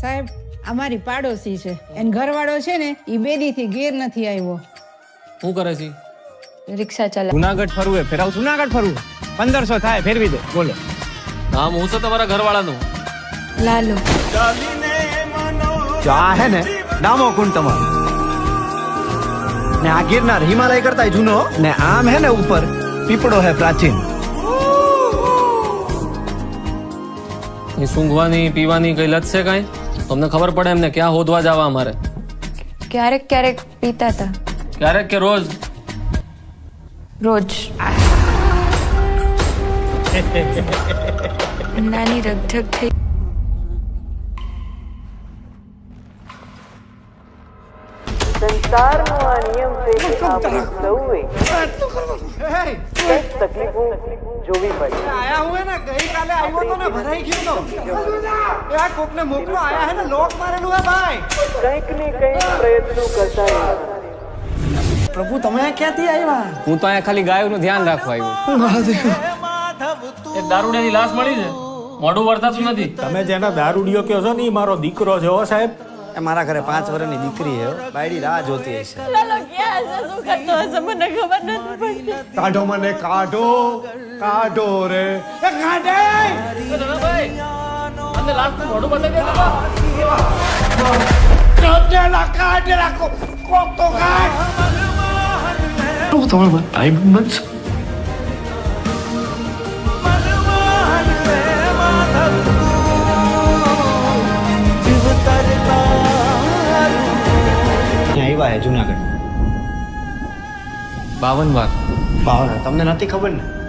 સાહેબ અમારી પાડોશી છે. એન ઘરવાળો છે ને એ બેદીથી ઘેર નથી આવ્યો. શું કરે છે? રિક્ષા ચલા. જુનાગઢ ફરવું એ ફેરાવ. જુનાગઢ ફરવું પંદરસો થાય ફેરવી દે. બોલો. નામ હું છે તમારા ઘરવાળાનું. લાલો. ચા હે ને ડામો કુંડ તમારો. ને આ ગિરનાર હિમાલય કરતા જૂનો ને આમ હે ને ઉપર પીપળો હે પ્રાચીન. એ સૂંઘવાની પીવાની કઈ લત છે કાંઈ? તમને ખબર પડે એમને ક્યાં હોદવા જવા અમારે? ક્યારેક ક્યારેક પીતા હતા ક્યારેક કે રોજ? રોજ. નાની રગઝગ થઈ. સંસારનો આ નિયમ છે કે આપણે સૌએ કંઈક તકલીફો જોવી પડે આયા હું હે ને ગઈકાલે આવ્યો તો ને ભરાઈ ગયો તો. એ આ કોકને મોકલો આયા હે ને લોક મારેલું હે ભાઈ. કંઈક ને કંઈક પ્રયત્નો કરતા પ્રભુ તમે આ ક્યાંથી આવ્યા હું તો અહીંયા ખાલી ગાયોનું ધ્યાન રાખવા આવ્યો. એક દારૂડિયાની લાશ મળી છે? મોઢું વર્તાતું નથી. તમે જેના દારૂડિયો કહો છો ને એ મારો દીકરો છે હો સાહેબ. એ મારા ઘરે પાંચ વર્ષની દીકરી છે. બાયડી રાહ જોતી હશે. કાઢો મને કાઢો કાઢો રે. કાઢે! કો કોક તો કાઢ. હે જુનાગઢ. બાવન વાર. બાવન તમને નથી ખબર ને?